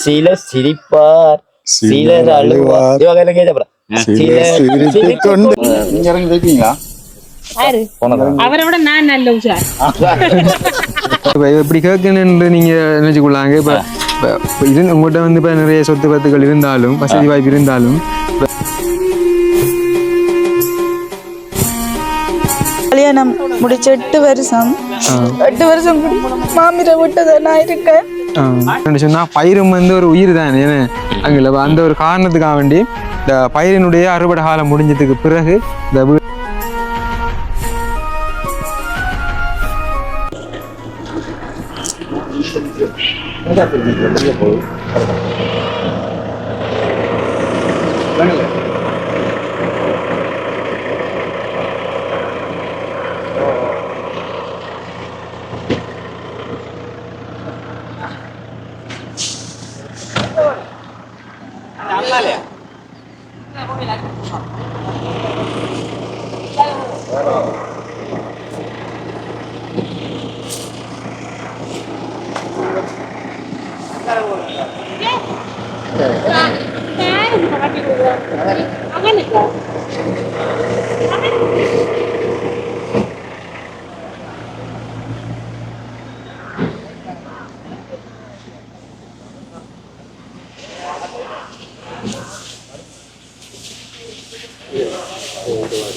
சிலர் சிரிப்பார் சிலர் அழுவார். இவங்க எல்லாம் கேட்டப்படா சிலர் சிரித்துக் கொண்டு நீங்க இறங்கி வைப்பீங்களா யாரு? அவரை விட நான் நல்ல உஷார். இப்போ இப்படி கேட்கணுன்னு நீங்க நினைச்சுக்கொள்ளாங்க. இப்போ இது உங்கள்கிட்ட வந்து இப்போ நிறைய சொத்து பத்துகள் இருந்தாலும் வசதி வாய்ப்பு இருந்தாலும். கல்யாணம் முடிச்ச எட்டு வருஷம். எட்டு வருஷம் மாமிரை விட்டதை நான் இருக்கேன். சொன்னா பயிரும் வந்து ஒரு உயிர் தான் அங்கே அந்த ஒரு காரணத்துக்காக வேண்டி இந்த பயிரினுடைய அறுவடை காலம் முடிஞ்சதுக்கு பிறகு இந்த Gracias.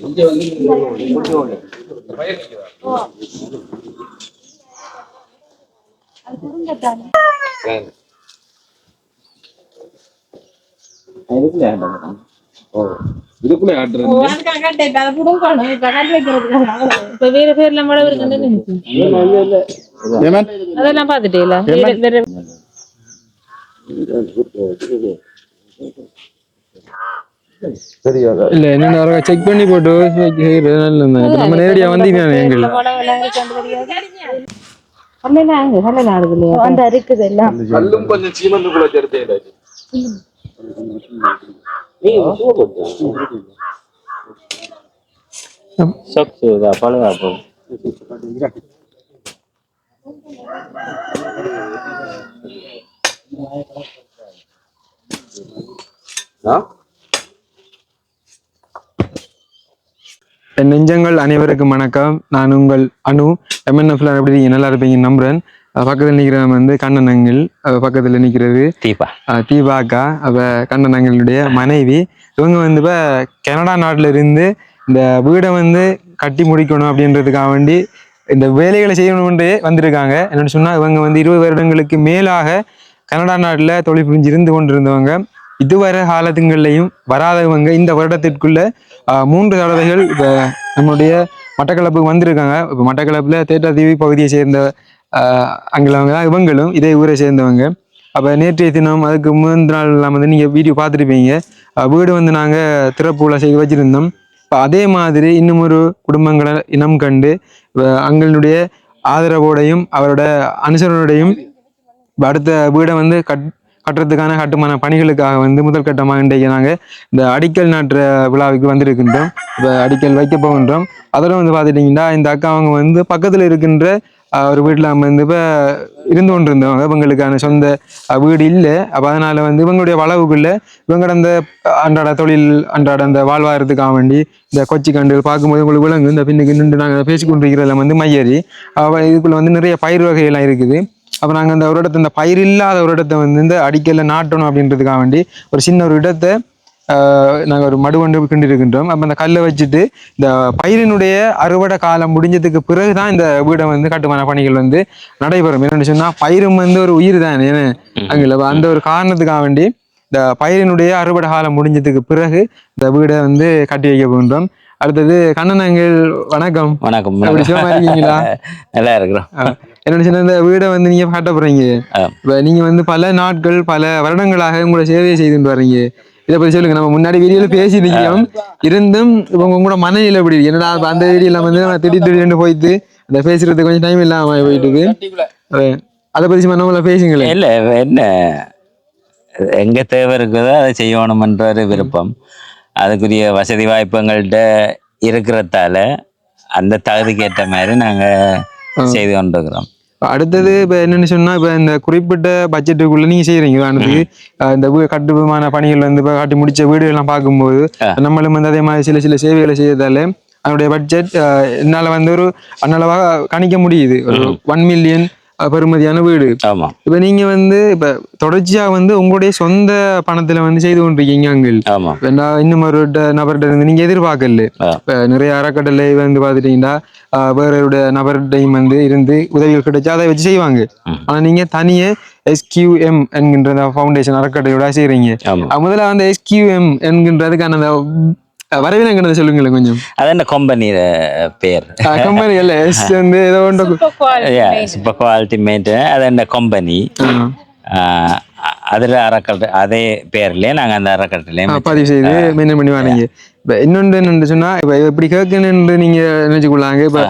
இங்க வந்து இதுக்குள்ள ஆட்டுறது இப்ப வேற பேர்ல மழை இருக்குன்னு ஏமன் அதெல்லாம் பாத்துட்டீங்களா வேற- இல்ல செக் பண்ணி போட்டு நம்ம நேரடியா வந்தீங்கன்னா அங்க சொல்லலாம் ஆடுது இல்லையா அந்த இருக்குது எல்லாம். கல்லும் கொஞ்சம் சீமந்துக்குள்ள சேர்த்தே சொக்கு பழகா போகும் என் நெஞ்சங்கள் அனைவருக்கும் வணக்கம். நான் உங்கள் அனு. எம்என்எஃப்ல எப்படி நல்லா இருப்பீங்க நம்புறேன். பக்கத்தில் நிற்கிறவன் வந்து கண்ணனங்கள் பக்கத்தில் நிற்கிறது தீபா. அஹ் தீபாக்கா அவ கண்ணனங்களுடைய மனைவி. இவங்க வந்து இப்போ கனடா நாட்டில் இருந்து இந்த வீடை வந்து கட்டி முடிக்கணும் அப்படின்றதுக்காக வேண்டி இந்த வேலைகளை செய்யணும்ன்றே வந்திருக்காங்க. என்னென்னு சொன்னால் இவங்க வந்து இருபது வருடங்களுக்கு மேலாக கனடா நாட்டில் தொழில் புரிஞ்சு இருந்து கொண்டிருந்தவங்க. இதுவரை காலத்துங்கள்லையும் வராதவங்க இந்த வருடத்திற்குள்ள மூன்று தடவைகள் இப்போ நம்மளுடைய மட்டக்களப்புக்கு வந்திருக்காங்க. இப்போ மட்டக்களப்பில் தேட்டாதீவி பகுதியை சேர்ந்த அங்கிலவங்க தான் இவங்களும் இதே ஊரை சேர்ந்தவங்க. அப்போ நேற்றைய தினம் அதுக்கு முந்தின நாள் எல்லாம் வந்து நீங்கள் வீடியோ பார்த்துருப்பீங்க. வீடு வந்து நாங்கள் திறப்புல செய்து வச்சுருந்தோம். இப்போ அதே மாதிரி இன்னும் ஒரு குடும்பங்களை இனம் கண்டு அங்களுடைய ஆதரவோடையும் அவரோட அனுசரணையோடையும் அடுத்த வீடை வந்து கட் கட்டுறதுக்கான கட்டுமான பணிகளுக்காக வந்து முதல் கட்டமாக இன்றைக்கு நாங்கள் இந்த அடிக்கல் நாட்டுற விழாவுக்கு வந்திருக்கின்றோம். இப்போ அடிக்கல் வைக்க போகின்றோம். அதோட வந்து பார்த்துட்டிங்கன்னா இந்த அக்கா அவங்க வந்து பக்கத்தில் இருக்கின்ற ஒரு வீட்டில் வந்து இப்போ இருந்து கொண்டு இருந்தவங்க இவங்களுக்கான சொந்த வீடு இல்லை. அப்போ அதனால் வந்து இவங்களுடைய வளவுக்குள்ளே இவங்க அந்த அன்றாட தொழில் அன்றாட அந்த வாழ்வாரத்துக்காக வேண்டி இந்த கொச்சி கண்டுகள் பார்க்கும்போது உங்களுக்கு விலங்கு இந்த பின்னுக்கு நின்று நாங்கள் பேசிக்கொண்டிருக்கிறதுல வந்து மையறி. இதுக்குள்ளே வந்து நிறைய பயிர் வகையெல்லாம் இருக்குது. அப்போ நாங்கள் அந்த ஒரு இடத்த இந்த பயிர் இல்லாத ஒரு இடத்த வந்து இந்த அடிக்கல்ல நாட்டணும் அப்படின்றதுக்காக வேண்டி ஒரு சின்ன ஒரு இடத்த ஆஹ் நாங்க ஒரு மடு கொண்டு கிண்டி இருக்கின்றோம் அப்ப அந்த கல்லை வச்சுட்டு இந்த பயிரினுடைய அறுவடை காலம் முடிஞ்சதுக்கு பிறகுதான் இந்த வீடை வந்து கட்டுமான பணிகள் வந்து நடைபெறும். என்னன்னு சொன்னா பயிரும் வந்து ஒரு உயிர் தான் ஏன்னா அங்கே அந்த ஒரு காரணத்துக்காக வேண்டி இந்த பயிரினுடைய அறுவடை காலம் முடிஞ்சதுக்கு பிறகு இந்த வீடை வந்து கட்டி வைக்க போகின்றோம். அடுத்தது கண்ணனங்கள் வணக்கம். வணக்கம். இருக்கீங்களா? நல்லா இருக்கிறோம். சின்ன இந்த வீடை வந்து நீங்க கட்ட போறீங்க. நீங்க வந்து பல நாட்கள் பல வருடங்களாக உங்களோட சேவையை செய்துட்டு வர்றீங்க. இதை பத்தி சொல்லுங்க. நம்ம முன்னாடி வீடியோல பேசி நிக்கிறோம் இருந்தும் உங்களோட மனநிலை எப்படி இருக்கு? இப்ப அந்த வீடியோல வந்து திடீர் திடீர்னு போயிட்டு அந்த பேசுறதுக்கு கொஞ்சம் டைம் இல்லாம போயிட்டு அதை பத்தி நம்மள பேசுங்களேன். இல்ல என்ன? எங்க தேவை இருக்குதோ அதை செய்யணுமன்ற ஒரு விருப்பம். அதுக்குரிய வசதி வாய்ப்புங்கள்ட்ட இருக்கிறதால அந்த தகுதிக்கு ஏற்ற மாதிரி நாங்க செய்து கொண்டிருக்கிறோம். அடுத்தது இப்ப என்னன்னு சொன்னா இப்ப இந்த குறிப்பிட்ட பட்ஜெட்டுக்குள்ள நீங்க செய்யறீங்க உதாரணத்துக்கு இந்த கட்டுமான பணிகள் வந்து இப்ப கட்டி முடிச்ச வீடுகள் எல்லாம் பார்க்கும்போது. நம்மளும் வந்து அதே மாதிரி சில சில சேவைகளை செய்யறதால அதனுடைய பட்ஜெட் என்னால வந்து ஒரு அன்னளவா கணிக்க முடியுது. ஒரு ஒன் மில்லியன் பெறுமதியான வீடு. ஆமா. இப்ப நீங்க வந்து இப்ப தொடர்ச்சியா வந்து உங்களுடைய சொந்த பணத்துல வந்து செய்து கொண்டிருக்கீங்க அங்கிள். ஆமா. இன்னும் ஒரு நபர்கிட்ட இருந்து நீங்க எதிர்பார்க்கல. நிறைய அறக்கட்டளை வந்து பாத்துட்டீங்கன்னா ஆஹ் வேறோட நபர்கிட்டையும் வந்து இருந்து உதவிகள் கிடைச்சா அதை வச்சு செய்வாங்க. ஆனா நீங்க தனியே எஸ்கியூஎம் என்கின்ற ஃபவுண்டேஷன் அறக்கட்டளையோட செய்றீங்க. ஆமா. அஹ் முதல்ல வந்து எஸ்கியூஎம் என்கின்றதுக்கான அந்த வரவிலங்கிறத சொல்லுங்களேன் கொஞ்சம். அது என்ன கம்பெனியில பேர்? கம்பெனி இல்ல எஸ் வந்து ஏதோ ஒன்று. சூப்பர் குவாலிட்டி மெயின்ட் அது என்ன கம்பெனி அதில் அறக்கட்டை அதே பேர்லயே நாங்க அந்த அறக்கட்டளையும் பதிவு செய்து மெயின்டைன் பண்ணி வாங்க. இப்ப இன்னொன்று என்னன்னு சொன்னா இப்ப எப்படி கேட்கணுன்னு நீங்க நினைச்சுக்கொள்ளாங்க. இப்ப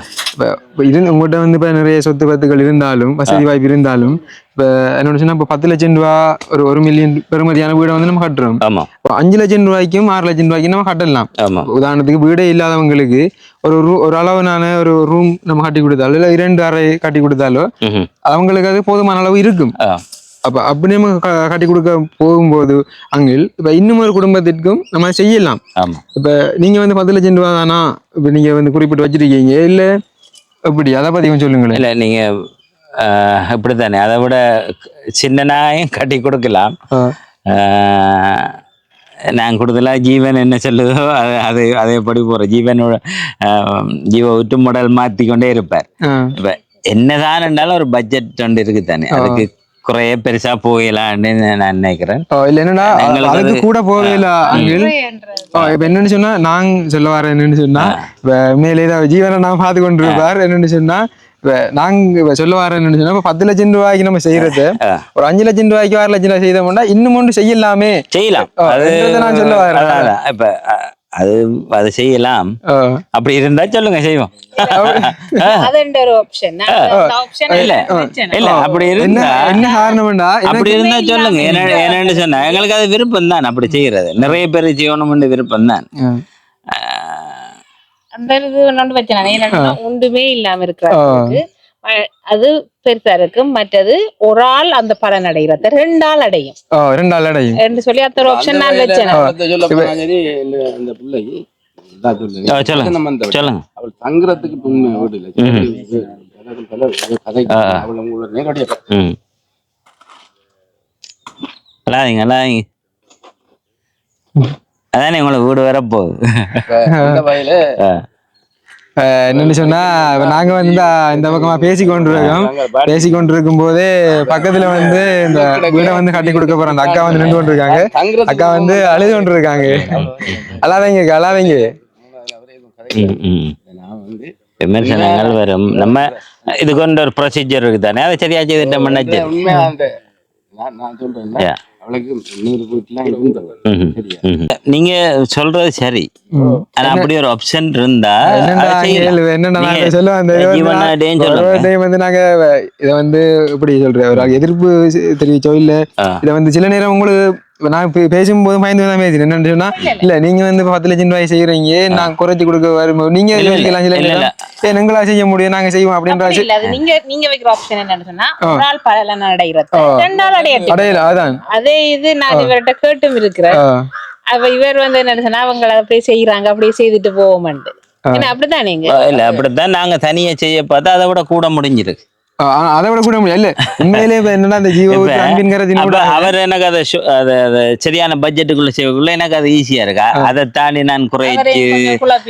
இப்ப இது உங்கள்கிட்ட வந்து இப்ப நிறைய சொத்து பத்துகள் இருந்தாலும் வசதி வாய்ப்பு இருந்தாலும் இப்ப என்னோட சொன்னா இப்ப பத்து லட்சம் ரூபா ஒரு ஒரு மில்லியன் பெறுமதியான வீடை வந்து நம்ம கட்டுறோம். ஆமா. இப்போ அஞ்சு லட்சம் ரூபாய்க்கும் ஆறு லட்சம் ரூபாய்க்கும் நம்ம கட்டலாம். ஆமா. உதாரணத்துக்கு வீடே இல்லாதவங்களுக்கு ஒரு ஒரு அளவுனான ஒரு ரூம் நம்ம கட்டி கொடுத்தாலோ இல்லை இரண்டு அறை கட்டி கொடுத்தாலோ. அவங்களுக்கு அது போதுமான அளவு இருக்கும். அப்ப அப்படி நம்ம கட்டி கொடுக்க போகும்போது அங்கில் இப்ப இன்னும் ஒரு குடும்பத்திற்கும் நம்ம செய்யலாம். ஆமா. இப்ப நீங்க வந்து பத்து லட்சம் ரூபா தானா? இப்ப நீங்க வந்து குறிப்பிட்டு வச்சிருக்கீங்க. இல்ல எப்படி? அதை பத்தி கொஞ்சம் சொல்லுங்களேன். இல்ல நீங்க ஆஹ், இப்படித்தானே அதை விட சின்ன நாயும் கட்டி கொடுக்கலாம் நான் கொடுத்தல ஜீவன் என்ன சொல்லுதோ அது அது அதேபடி போற ஜீவனோட ஜீவ முடல் மாத்தி கொண்டே இருப்பார். இப்ப என்னதான் இருந்தாலும் ஒரு பட்ஜெட் ஒன்று இருக்கு தானே அதுக்கு குறைய பெருசா போகலான்னு நான் நினைக்கிறேன். இல்ல என்னன்னா அதுக்கு அது- கூட போகல. இப்ப என்னன்னு சொன்னா நான் சொல்ல வரேன் என்னன்னு சொன்னா மேலே ஏதாவது ஜீவனை நான் பார்த்து கொண்டு இருப்பார் என்னன்னு சொன்னா நாங்க சொல்ல என்னன்னு சொன்னா பத்து லட்சம் ரூபாய்க்கு நம்ம செய்யறது. ஒரு அஞ்சு லட்சம் ரூபாய்க்கு ஆறு லட்சம் ரூபாய் செய்தோம்னா இன்னும் ஒன்று செய்யலாமே. செய்யலாம். நான் சொல்ல வரேன். இப்ப அது அது செய்யலாம். அப்படி இருந்தா சொல்லுங்க செய்வோம். இல்ல இல்ல அப்படி இருந்தா என்ன காரணம்டா அப்படி இருந்தா சொல்லுங்க என்ன என்னன்னு சொன்னா எங்களுக்கு அது விருப்பம் தான் அப்படி செய்யறது. நிறைய பேர் செய்யணும்னு விருப்பம் தான் அந்த இது என்னன்னா ஒன்றுமே இல்லாம இருக்கிறது அது பெருசா இருக்கும். மற்றது ஒரு ஆள் அந்த பலன் அடைகிறது ரெண்டு ஆள் அடையும். ரெண்டு ஆள் அடையும். என்று சொல்லி அந்த ஒரு ஆப்ஷன் நான் வச்சேன். இந்த பிள்ளைக்கு அவள் தங்குறதுக்கு உண்மை வீடு இல்லை. அவள் உங்களோட நேரடியா அதானே உங்களை வீடு வர போகுது. என்னன்னு சொன்னா நாங்க வந்து இந்த பக்கமா பேசி கொண்டிருக்கோம் பேசி கொண்டிருக்கும் போதே பக்கத்துல வந்து இந்த வீடை வந்து கட்டி கொடுக்க போற அந்த அக்கா வந்து நின்று கொண்டிருக்காங்க. அக்கா வந்து அழுது கொண்டிருக்காங்க. அழாதீங்க அழாதீங்க. விமர்சனங்கள் வரும். நம்ம இது கொண்ட ஒரு ப்ரொசீஜர் இருக்கு தானே அதை சரியா செய்துட்ட பண்ணாச்சு உண்மையா அந்த நான் நான் சொல்றேன் நீங்க சொல்றது சரி. ஆனா அப்படி ஒரு ஆப்ஷன் இருந்தா சொல்ல வந்த நாங்க இதை வந்து எப்படி சொல்றேன் ஒரு எதிர்ப்பு தெரிவிச்சோ இல்ல. இதை வந்து சில நேரம் உங்களுக்கு நான் பே- பேசும்போது பயந்து தான் பேசுறேன் என்னன்னு சொன்னா இல்ல நீங்க வந்து பத்து லட்சம் ரூபாய் செய்யறீங்க நான் குறைச்சு கொடுக்க வரும்போது நீங்க இல்ல, இல்ல, யோசிக்கலாம் சில எங்களா செய்ய முடியும் நாங்க செய்வோம் அப்படின்ற அப்படி இல்ல அது நீங்க நீங்க வைக்கிற ஆப்ஷன் என்னன்னு சொன்னா. ஒரு ஆள் பலன் அடைகிறது. ரெண்டு அடையட்டும். அடையல அதான். அதே இது நான் இவர்கிட்ட கேட்டும் இருக்கிறேன். அவ இவர் வந்து என்ன சொன்னா அவங்க அப்படியே செய்யறாங்க அப்படியே செய்துட்டு போவோம்ண்டு ஏன்னா அப்படிதான் நீங்க. இல்ல அப்படித்தான் நாங்க தனியா செய்ய பார்த்தா அதை விட கூட முடிஞ்சிருக்கு. அதை விட கூட முடியாது. இல்ல உண்மையிலே என்னன்னா அந்த ஜீவ அவர் எனக்கு அதை சரியான பட்ஜெட்டுக்குள்ள செய்யக்குள்ள எனக்கு அது ஈஸியா இருக்கா? அதை தாண்டி நான் குறைச்சு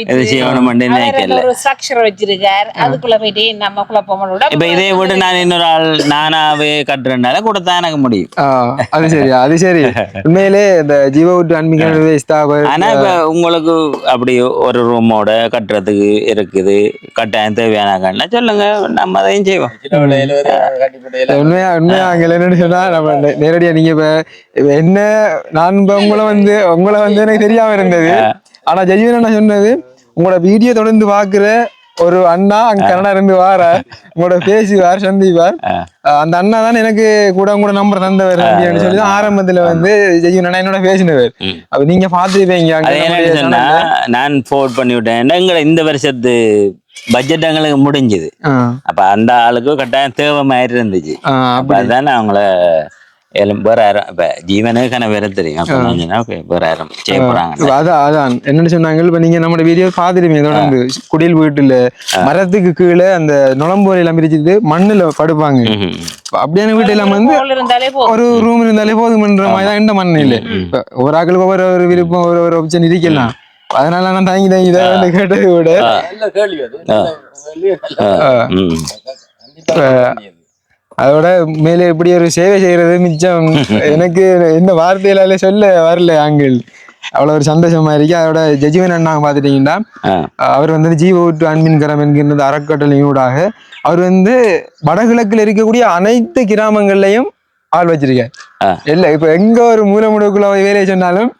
இது செய்யணும் அவர் நினைக்கல ஒரு ஸ்ட்ரக்சர் வச்சிருக்கார். அதுக்குள்ள போயிட்டு நம்ம குழப்பமோட இப்ப இதை விட நான் இன்னொரு ஆள் நானாவே கட்டுறதுனால கூட தான் எனக்கு முடியும். ஆ, அது சரி அது சரி. உண்மையிலே இந்த ஜீவ விட்டு அன்பிக்கிற ஸ்தாபர் ஆனா இப்ப உங்களுக்கு அப்படி ஒரு ரூமோட கட்டுறதுக்கு இருக்குது. கட்டாயம் தேவையான சொல்லுங்க நம்ம அதையும் செய்வோம். உண்மையா உண்மையா அங்க என்னன்னு சொன்னா நம்ம நேரடியா நீங்க இப்ப என்ன நான் இப்ப உங்களை வந்து உங்களை வந்து எனக்கு தெரியாம இருந்தது. ஆனா ஜெய்வன் என்ன சொன்னது உங்களோட வீடியோ தொடர்ந்து பாக்குற ஒரு அண்ணா அங்க கனடா இருந்து வார உங்களோட பேசுவார் சந்திப்பார். அந்த அண்ணா தான் எனக்கு கூட உங்களோட நம்பர் தந்தவர் அப்படின்னு சொல்லி ஆரம்பத்துல வந்து ஜெய்வன் அண்ணா என்னோட பேசினவர். அப்ப நீங்க பாத்துருப்பீங்க. நான் ஃபோர்ட் பண்ணி விட்டேன். எங்களை இந்த வருஷத்து பட்ஜெட் எங்களுக்கு முடிஞ்சுது. அப்ப அந்த ஆளுக்கு கட்டாயம் தேவை மாதிரி இருந்துச்சு. ஆ, அப்ப நான் அவங்கள ஏழு- வேற யாரும் இப்ப ஜீவனுக்கு கன வேற தெரியும். அப்ப நான் சொன்னேன், okay, வேற யாரும் செய்ய போறாங்க. அதான் அதான். என்னன்னு சொன்னாங்க இப்ப நீங்க நம்மளோட வீடியோ பாத்துருப்பீங்க தொடர்ந்து குடில் வீட்டுல மரத்துக்கு கீழே அந்த நுழம்போலை எல்லாம் பிரிச்சுட்டு மண்ணுல படுப்பாங்க. அப்படியான வீட்டு எல்லாம் வந்து ஒரு ரூம் இருந்தாலே போதுமன்ற மாதிரி தான் எந்த மண்ணு இல்லை இப்ப ஒரு ஆக்களுக்கு ஒவ்வொரு ஒரு விருப்பம் ஒரு ஒரு ஆப்ஷன் இருக்கலாம். அதனால நான் தாங்கி தாங்கி தான் கேட்டதை. இப்ப அதோட மேலே இப்படி ஒரு சேவை செய்யறது மிச்சம். எனக்கு என்ன வார்த்தையிலால சொல்ல வரல ஆங்கிள். அவ்வளவு ஒரு சந்தோஷமா இருக்கு. அதோட ஜட்ஜ்மெண்ட் அண்ணா பாத்துட்டீங்கன்னா. அவர் வந்து ஜீவ ஊட்டு அன்பின் கரம் என்கின்ற அறக்கட்டளையூடாக அவர் வந்து வடகிழக்குல இருக்கக்கூடிய அனைத்து கிராமங்கள்லயும் ஆள் வச்சிருக்கார். இல்ல இப்ப எங்க ஒரு மூல முடுக்குள்ள வேலையை சொன்னாலும்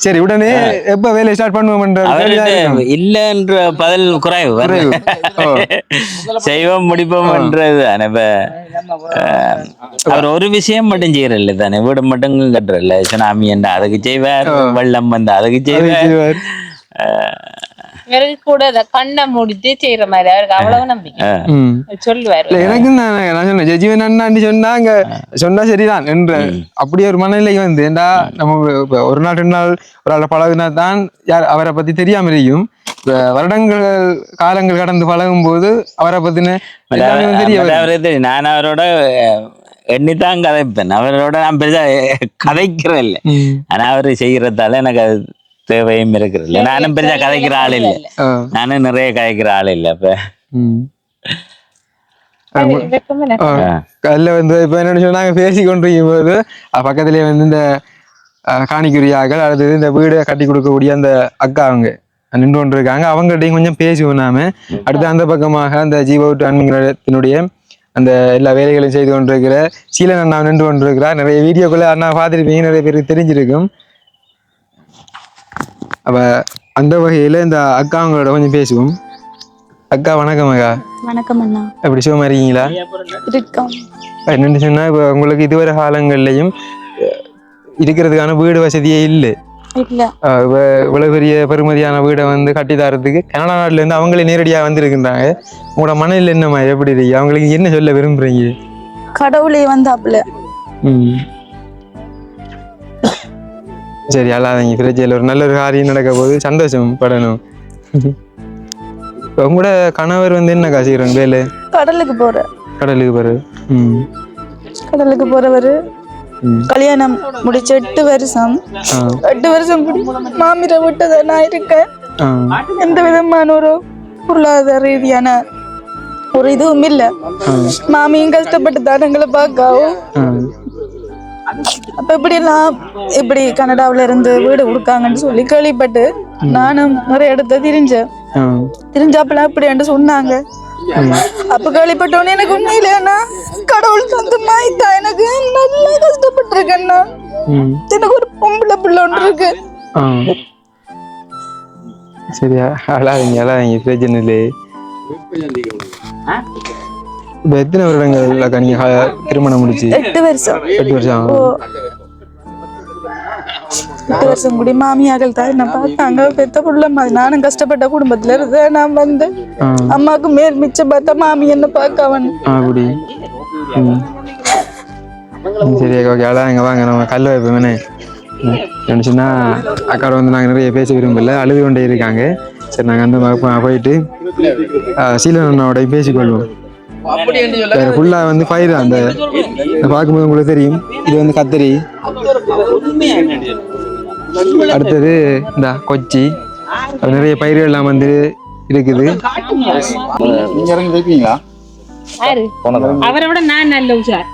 சரி உடனே எப்ப வேலையை ஸ்டார்ட் பண்ணுவோம்ன்ற அவர்கிட்ட இல்லைன்ற பதில் குறைவு. செய்வோம் இப்ப அஹ், அவர் ஒரு விஷயம் மட்டும் செய்யறல்ல தானே. வீடு மட்டும் கட்டுறல்ல சுனாமி என்ன அதுக்கு செய்வார். வெள்ளம் வந்து அதுக்கு செய்வார். இவருக்கு கூட அதை கண்ணை மூடிட்டு செய்யற மாதிரி அவருக்கு அவ்வளவு நம்பிக்கை. ம். சொல்லுவாரு. இல்ல எனக்கு நான் நான் சொன்னேன் ஜட்ஜிவன் அண்ணாண்டி சொன்னாங்க சொன்னா சரிதான் என்ற அப்படி ஒரு மனநிலை வந்து ஏண்டா நம்ம ஒரு நாள் ரெண்டு நாள் ஒரு ஆளை பழகுனா தான் யார் அவரை பத்தி தெரியாம இருக்கும் வருடங்கள் காலங்கள் கடந்து பழகும் போது அவரை பத்தின. நான் அவரோட எண்ணித்தான் கதைப்பேன். அவரோட நான் பெருசா கதைக்கிறேன் இல்லை. ஆனா அவரு செய்யறதால எனக்கு அது தேவையும் இருக்கிறது இல்லை. நானும் பெருசா கதைக்கிற ஆள் இல்லை. நானும் நிறைய கதைக்கிற ஆள் இல்லை அப்ப. கல்ல வந்து இப்ப என்னன்னு சொன்னாங்க பேசி கொண்டிருக்கும் போது அஹ் பக்கத்திலேயே வந்து இந்த காணிக்குரியாக்கள் அடுத்தது இந்த வீடு கட்டி கொடுக்கக்கூடிய அந்த அக்கா அவங்க நின்று கொண்டு இருக்காங்க அவங்ககிட்டயும் கொஞ்சம் பேசுவோம் நாம. அடுத்து அந்த பக்கமாக அந்த ஜீவவுட்டு அன்பினுடைய அந்த எல்லா வேலைகளையும் செய்து கொண்டிருக்கிற சீலன் அண்ணா நின்று கொண்டிருக்கிறார். நிறைய வீடியோக்குள்ள அண்ணா பார்த்துருப்பீங்க நிறைய பேருக்கு தெரிஞ்சிருக்கும். அப்ப அந்த வகையில இந்த அக்கா அவங்களோட கொஞ்சம் பேசுவோம். அக்கா வணக்கம் அக்கா. வணக்கம் அண்ணா. எப்படி சுகமா இருக்கீங்களா? இருக்கோம். என்னன்னு சொன்னா இப்போ உங்களுக்கு இதுவரை காலங்கள்லையும் இருக்கிறதுக்கான வீடு வசதியே இல்லை. இவ்வளவு பெரிய பெருமதியான வீடை வந்து கட்டி தரத்துக்கு கனடா நாட்டுல இருந்து அவங்களே நேரடியா வந்திருக்கின்றாங்க. உங்களோட மனநிலை என்னம்மா? எப்படி இருக்கு? அவங்களுக்கு என்ன சொல்ல விரும்புறீங்க? கடவுளே வந்தாப்புல. ம். சரி அல்லாதீங்க பிரச்சனை ஒரு நல்ல ஒரு காரியம் நடக்க போது சந்தோஷம் படணும். உங்களோட கணவர் வந்து என்ன காசிக்கிறாங்க வேலை. கடலுக்கு போற. கடலுக்கு பிறகு ம். கடலுக்கு போறவரு. கல்யாணம் முடிச்ச எட்டு வருஷம். எட்டு வருஷம் மாமிர விட்டதை நான் இருக்கேன். எந்த விதமான ஒரு பொருளாதார ரீதியான ஒரு இதுவும் இல்ல. மாமியும் கஷ்டப்பட்டு தான் எங்களை பார்க்கவும் அப்ப இப்படி எல்லாம் இப்படி கனடாவுல இருந்து வீடு கொடுக்காங்கன்னு சொல்லி கேள்விப்பட்டு நானும் நிறைய இடத்த திரிஞ்சேன். திரிஞ்சாப்பெல்லாம் இப்படி சொன்னாங்க. அப்ப கேள்விப்பட்டோன்னே எனக்கு உண்மையில கடவுள் சொந்தமாய் தான் எனக்கு நல்லா கஷ்டப்பட்டிருக்கேன் நான் ம். எனக்கு ஒரு பொம்பளை பிள்ளை ஒன்று இருக்கு சரியா? அழாதீங்க அழாதீங்க பிரச்சனை இல்லை இப்போ எத்தனை வருடங்கள் அக்கா நீங்க திருமணம் முடிச்சு? எட்டு வருஷம். எட்டு வருஷம். எட்டு வருஷம் கூடி மாமியார்கள் தான் என்ன பார்த்தாங்க. பெத்த புள்ள மாதிரி. நானும் கஷ்டப்பட்ட குடும்பத்துல இருந்து நான் வந்து அம்மாவுக்கு மேல் மிச்சம் பார்த்தா மாமி என்ன பார்க்க அவன்? அப்படி ம், சரி ஓகே அழாதீங்க வாங்க. நம்ம கல் வைப்போமே. நினச்சுன்னா அக்காவோட வந்து நாங்கள் நிறைய பேச விரும்பல. அழுது கொண்டே இருக்காங்க. சரி நாங்கள் அந்த போயிட்டு சீலன் அண்ணாவோட பேசிக்கொள்வோம். ஃபுல்லா வந்து பயிர் அந்த பார்க்கும்போது உங்களுக்கு தெரியும். இது வந்து கத்திரி. அடுத்தது இந்த கொச்சி. நிறைய பயிர்கள் எல்லாம் வந்து இருக்குது. நீங்க இறங்கி வைப்பீங்களா யாரு? அவரை விட நான் நல்ல உஷார்.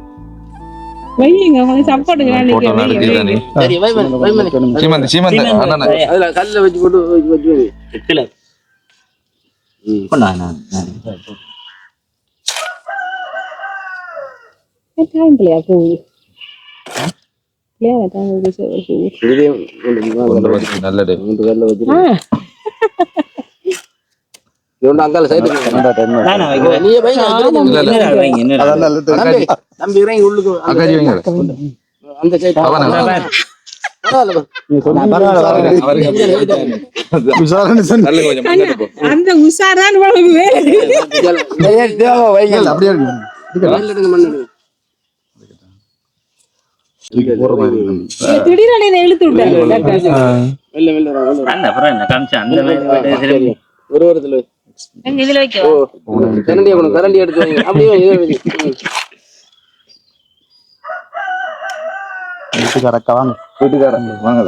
வையுங்க உங்களுக்கு சப்போர்ட்டுக்கு நான் நிக்கிறேன். வையுங்க. சீமந்த் சீமந்த் அண்ணா டைம் பிள்ளையா போகுது பிள்ளையா டைம் போகுது நல்லது ஆ அதான் நல்லது. அக்காஜி வைங்க விசாரணை சொன்ன அந்த திடீர்னு என்னை இழுத்து விட்டாரு. அந்த காமிச்சா அந்த திரும்பி எங்க இதுல வைக்கவா? வீட்டுக்கார அக்கா வாங்க. வீட்டுக்காரங்க வாங்க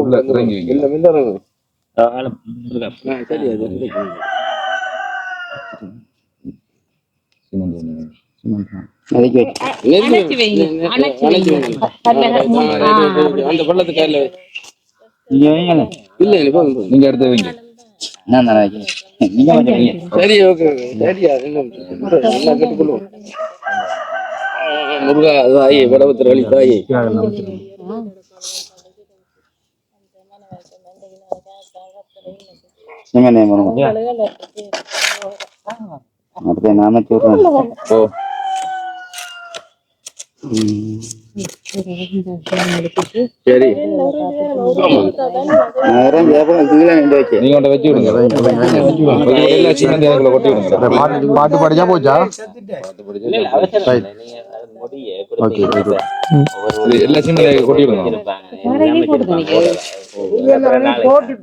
உள்ள இறங்கி வைங்க. வைங்க. இல்ல இல்ல போதும் போதும் நீங்க எடுத்து வைங்க நான் தானே. நீங்க. சரி ஓகே சரியா நல்லா கட்டுக்கொள்வோம் முருகா தாயே வடபத்திர வழி தாயே நாம சொல்றேன் ஓ சரி நீங்க கொண்டு வச்சு விடுங்க எல்லா சீமந்த் எனக்குள்ள கொட்டி விடுங்க. பாட்டு படிச்சா போச்சா? Right. ஓகே இது எல்லா சீமந்த் எனக்கு கொட்டி விடுங்க.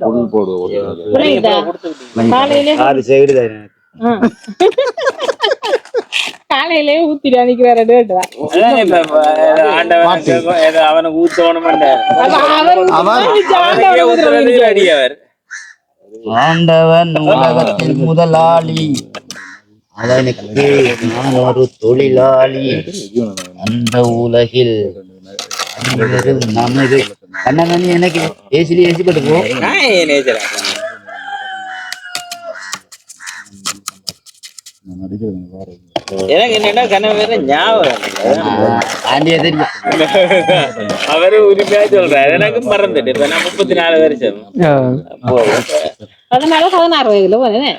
பொருள் போடு புரியுதா? காலையிலே ஊத்திட்டு அனுக்கிறாரு அவனுக்கு. ஆண்டவன் உலகத்தில் முதலாளி. அவனுக்கு நான் ஒரு தொழிலாளி. அந்த உலகில் நமது கண்ணன் எனக்கு ஏசிலி ஏசி போட்டு போ எனக்கு என்னன்னா கண்ணன் வேற ஞாபகம் அவரு உரிமையா சொல்றாரு. எனக்கு மறந்துட்டு இப்ப நான் முப்பத்தி நாலு வருஷம் அப்போ அதனால பதினாறு வயதுல போனேன்.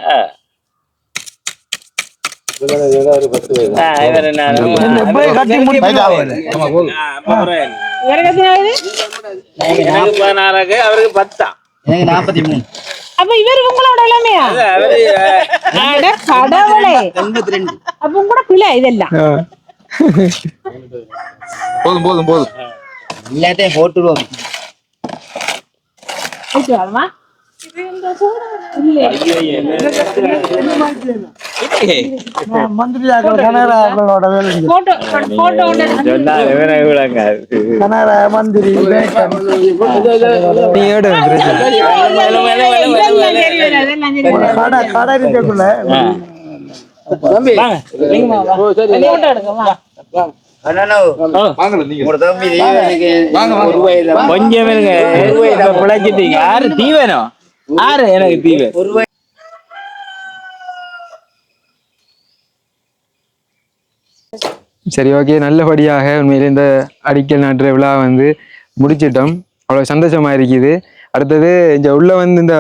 அவருக்கு பத்தா எனக்கு நாற்பத்தி மூணு. அப்ப இவர் உங்களோட இளமையா அட கடவுளே. அப்ப உங்களோட பிள்ளை இதெல்லாம். போதும் போதும் போதும். எல்லாத்தையும் போட்டுருவோம் எனக்கு வாங்க. வாங்க கொஞ்சம் இருங்க இப்ப பிழைச்சிட்டீங்க. யாரு தீவனோ யாரு எனக்கு தீவன் சரி ஓகே. நல்லபடியாக உண்மையிலே இந்த அடிக்கல் நாட்டுற விழா வந்து முடிச்சிட்டோம். அவ்வளோ சந்தோஷமா இருக்குது அடுத்தது இந்த உள்ள வந்து இந்த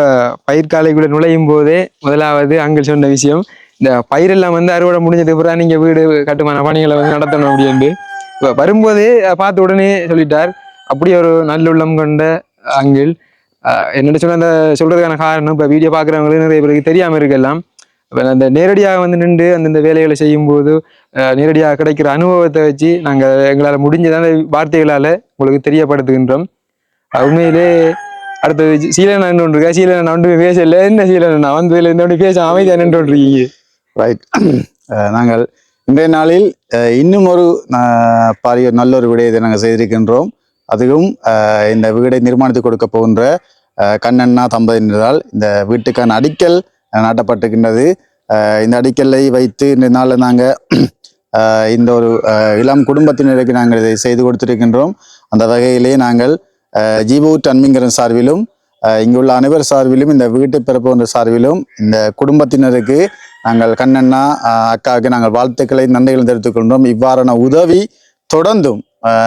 பயிர்காலைக்குள்ள நுழையும் போதே முதலாவது அங்கே சொன்ன விஷயம் இந்த பயிரெல்லாம் வந்து அறுவடை முடிஞ்சதுக்கு பிறகு நீங்கள் வீடு கட்டுமான பணிகளை வந்து நடத்தணும் அப்படின்ட்டு இப்போ வரும்போதே அஹ், பார்த்த உடனே சொல்லிட்டார். அப்படி ஒரு நல்லுள்ளம் கொண்ட அங்கிள். என்னென்ன சொன்ன அந்த சொல்றதுக்கான காரணம் இப்போ வீடியோ பார்க்குறவங்களுக்கு நிறைய பேருக்கு தெரியாமல் இருக்கலாம். இப்போ அந்த நேரடியாக வந்து நின்று அந்தந்த வேலைகளை செய்யும்போது நேரடியாக கிடைக்கிற அனுபவத்தை வச்சு நாங்கள் எங்களால் முடிஞ்சதான வார்த்தைகளால் உங்களுக்கு தெரியப்படுத்துகின்றோம். உண்மையிலே அடுத்தது சீலன் அண்ணன் ஒன்று இருக்கா சீலன் நான் ஒன்று பேசல. என்ன சீலன்? வந்து வந்ததுல இருந்து ஒன்று பேச அமைதியாக நின்று இருக்கீங்க ரைட் நாங்கள் இன்றைய நாளில் இன்னும் ஒரு பாரிய நல்ல ஒரு விடயத்தை நாங்கள் செய்திருக்கின்றோம். அதுவும் இந்த வீடை நிர்மாணித்து கொடுக்க போகின்ற கண்ணண்ணா தம்பதியினரால் இந்த வீட்டுக்கான அடிக்கல் அஹ், நாட்டப்பட்டிருக்கின்றது. இந்த அடிக்கல்லை வைத்து இந்த நாளில் நாங்கள் இந்த ஒரு இளம் குடும்பத்தினருக்கு நாங்கள் இதை செய்து கொடுத்திருக்கின்றோம். அந்த வகையிலே நாங்கள் அஹ், ஜீவூட் அன்மிங்கரன் சார்பிலும் இங்குள்ள அனைவர் சார்பிலும் இந்த வீட்டு பிறப்புன்ற சார்பிலும் இந்த குடும்பத்தினருக்கு நாங்கள் கண்ணண்ணா அக்காவுக்கு நாங்கள் வாழ்த்துக்களை நன்றிகளை தெரிவித்துக் கொண்டோம் இவ்வாறான உதவி தொடர்ந்தும்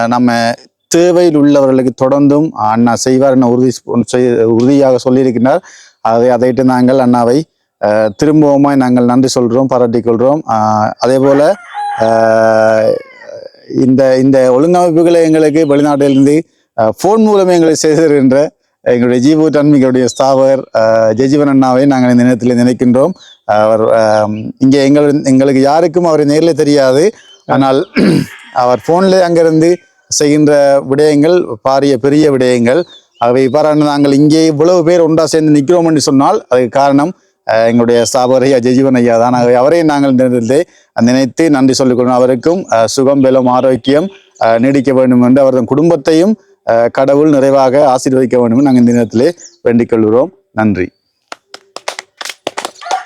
நம்ம தேவையில் உள்ளவர்களுக்கு தொடர்ந்தும் அண்ணா செய்வார் என உறுதி செய்- உறுதியாக சொல்லியிருக்கிறார். அதை அதைட்டு நாங்கள் அண்ணாவை திரும்பவுமாய் நாங்கள் நன்றி சொல்கிறோம் பாராட்டிக் கொள்கிறோம் அதே போல் இந்த இந்த ஒழுங்கமைப்புகளை எங்களுக்கு வெளிநாட்டிலிருந்து ஃபோன் மூலமே எங்களுக்கு செய்திருக்கின்ற எங்களுடைய ஜீவு தன்மிகளுடைய ஸ்தாபகர் ஜெஜீவன் அண்ணாவை நாங்கள் இந்த நேரத்தில் நினைக்கின்றோம். அவர் இங்கே எங்கள் எங்களுக்கு யாருக்கும் அவரை நேரில் தெரியாது. ஆனால் அவர் ஃபோனில் அங்கிருந்து செய்கின்ற விடயங்கள் பாரிய பெரிய விடயங்கள். அவை இவ்வாறான நாங்கள் இங்கே இவ்வளவு பேர் ஒன்றா சேர்ந்து நிற்கிறோம் என்று சொன்னால் அதுக்கு காரணம் எங்களுடைய ஸ்தாபகர் ஐயா ஜெஜீவன் ஐயா தான். ஆகவே அவரையும் நாங்கள் இந்த நினைத்து நன்றி சொல்லிக்கொள்ளும் அவருக்கும் சுகம் பலம் ஆரோக்கியம் நீடிக்க வேண்டும் என்று அவரது குடும்பத்தையும் கடவுள் நிறைவாக ஆசீர்வதிக்க வேண்டும் நாங்கள் இந்த நேரத்திலே வேண்டிக் கொள்கிறோம். நன்றி.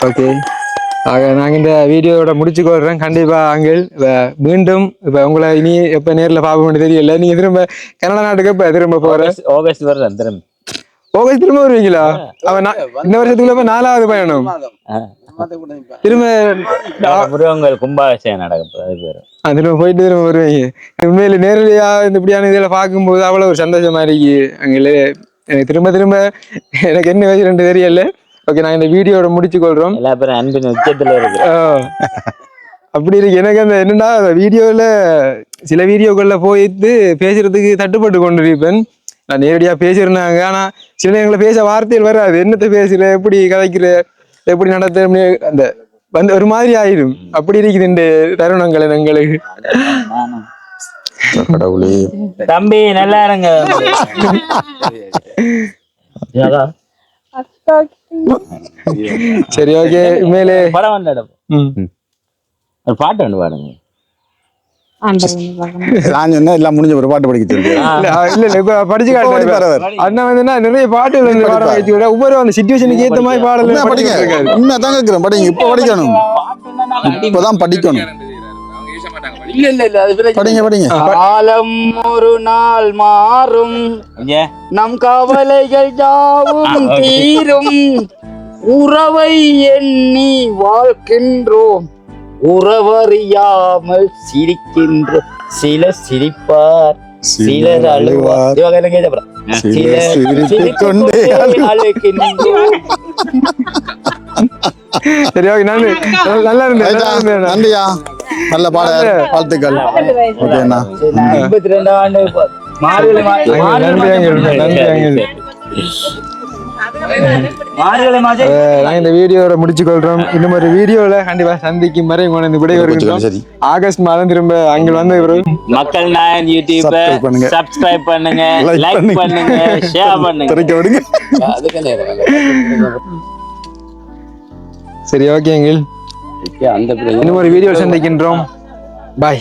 ஓகே ஆக நாங்கள் இந்த வீடியோவோட முடிச்சு கொள்றோம் கண்டிப்பாக அங்கிள் மீண்டும் இப்போ உங்களை இனி எப்போ நேரில் பார்ப்போம்னு தெரியல. நீங்கள் திரும்ப கனடா நாட்டுக்கு எப்போ திரும்ப போகிற ஆகஸ்ட் ஆகஸ்ட் வருடம் திரும்ப. ஓகே திரும்ப வருவீங்களா? அவன் இந்த வருஷத்துக்குள்ள இப்ப நாலாவது பயணம். திரும்ப முருகங்கள் கும்பாபிஷேகம் நடக்கும் திரும்ப போயிட்டு திரும்ப வருவீங்க. உண்மையில நேரடியா இந்த இப்படியான இதில் பார்க்கும்போது அவ்வளோ ஒரு சந்தோஷமா இருக்கு அங்கே எனக்கு திரும்ப திரும்ப எனக்கு என்ன வயசுன்னு தெரியல. ஓகே நான் இந்த வீடியோட முடிச்சு கொள்றோம் எல்லா பேரும் அன்பின் உச்சத்துல இருக்கு. அப்படி இருக்கு. எனக்கு அந்த என்னன்னா வீடியோவில் சில வீடியோக்கள்ல போயிட்டு பேசுறதுக்கு தட்டுப்பட்டு கொண்டு இருப்பேன் நான் நேரடியா பேசியிருந்தாங்க ஆனா சில நேரங்களில் பேச வார்த்தைகள் வராது. என்னத்தை பேசுற? எப்படி கதைக்கிற? எப்படி நடத்த அந்த வந்து ஒரு மாதிரி ஆயிடும் அப்படி இருக்குது இந்த தருணங்கள் எங்களுக்கு. கடவுளே. தம்பி நல்லா இருங்க. சரி ஓகே மேலே. படம் ஒரு பாட்டு ஒன்று பாடுங்க. நான் சொன்னேன் எல்லாம் முடிஞ்ச ஒரு பாட்டு படிக்க இல்ல இல்ல இப்ப படிச்சு காட்டுறேன். அவர். அண்ணா வந்துன்னா நிறைய பாட்டுகள் வந்து பாட படிப்பாரு. வச்சு விட ஒவ்வொரு அந்த சுச்சுவேஷனுக்கு ஏத்த மாதிரி பாடல் இருக்காரு. உண்மையா தான் கேட்கிறேன் படிங்க. இப்ப படிக்கணும். இப்பதான் படிக்கணும். இல்ல இல்ல இல்ல அது படிங்க படிங்க. காலம் ஒரு நாள் மாறும். நம் கவலைகள் யாவும் தீரும். உறவை எண்ணி வாழ்கின்றோம். உறவறியாமல் சிரிக்கின்றோம் சிலர் சிரிப்பார் சிலர் அழுவார். இவங்க என்ன கேட்ட அப்புறம். சிலர் சிரித்துக் சிரித்துக் கொண்டே கொண்டே அழுகின்றோம். சரி ஓகே நன்றி. நல்லா இருந்தேன் ரைட்டா? நல்லா இருந்தேன் நன்றியா? நல்ல பாட வாழ்த்துக்கள். ஓகேண்ணா. எண்பத்தி ரெண்டாம் ஆண்டு மார்கழி மா- அங்கிள், மார்கழி நன்றி அங்கிள் மாதம் நன்றி அங்கிள் மார்கழி மாதம் நாங்க இந்த முடிச்சு கொள்றோம் இன்னும் ஒரு வீடியோல கண்டிப்பா சந்திக்கும் வரை உங்களை இந்த விடை வருகின்றோம் சரி. ஆகஸ்ட் மாதம் திரும்ப அங்க வந்து பிறகு மக்கள் நாயன் யூடியூப் Subscribe பண்ணுங்க. சப்ஸ்கிரைப் பண்ணுங்க Like லைக் பண்ணுங்க. ஷேர் பண்ணுங்க. திறக்க விடுங்க. சரி ஓகே அங்கிள். அந்த இன்னும் ஒரு வீடியோ சந்திக்கின்றோம். பாய்